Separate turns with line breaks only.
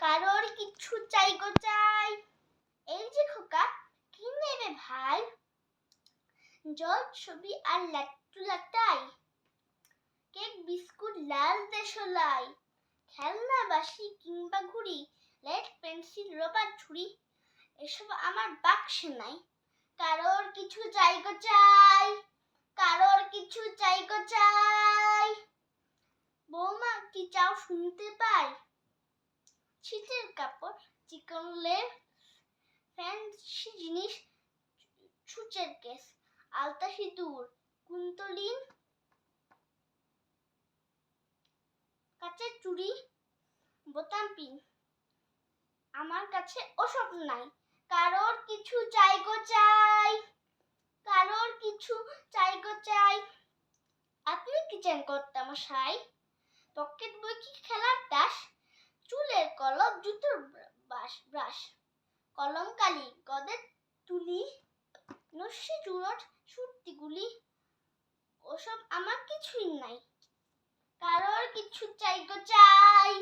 কারোর কিছু চাই গো চাই। এই যে খোকা, কি নেবে ভাই? জল, ছবি আর লাট্টু লাটাই। কেক, বিস্কুট, লাল দেশলাই। খেলনা বাসি কিংবা ঘুড়ি, লেড, পেন্সিল, রবার ছুরি এসব আমার বাক্সে নাই। কারোর কিছু চাই গো চাই, কারোর কিছু চাই গো চাই। বৌমা, কি চাও শুনতে পাই? শীতের কাপড়, চিকন লেপ, ফ্যান্সি জিনিস ছুঁচের কেস, আলতা সিঁদুর, কুন্তলিন, কাচের চুড়ি, বোতাম পিন। আমার কাছে ওসব নাই। কারোর কিছু চাই গো চাই। কারোর কিছু চাই গো চাই। আপনি কি চান করতে মশাই? পকেট বই কি খেলার দাস? ব্রাশ কলমকালি গদের তুলি, নস্যি চুরট সুরতিগুলি ওসব আমার কিছুই নাই। কারোর কিছু চাই গো চাই।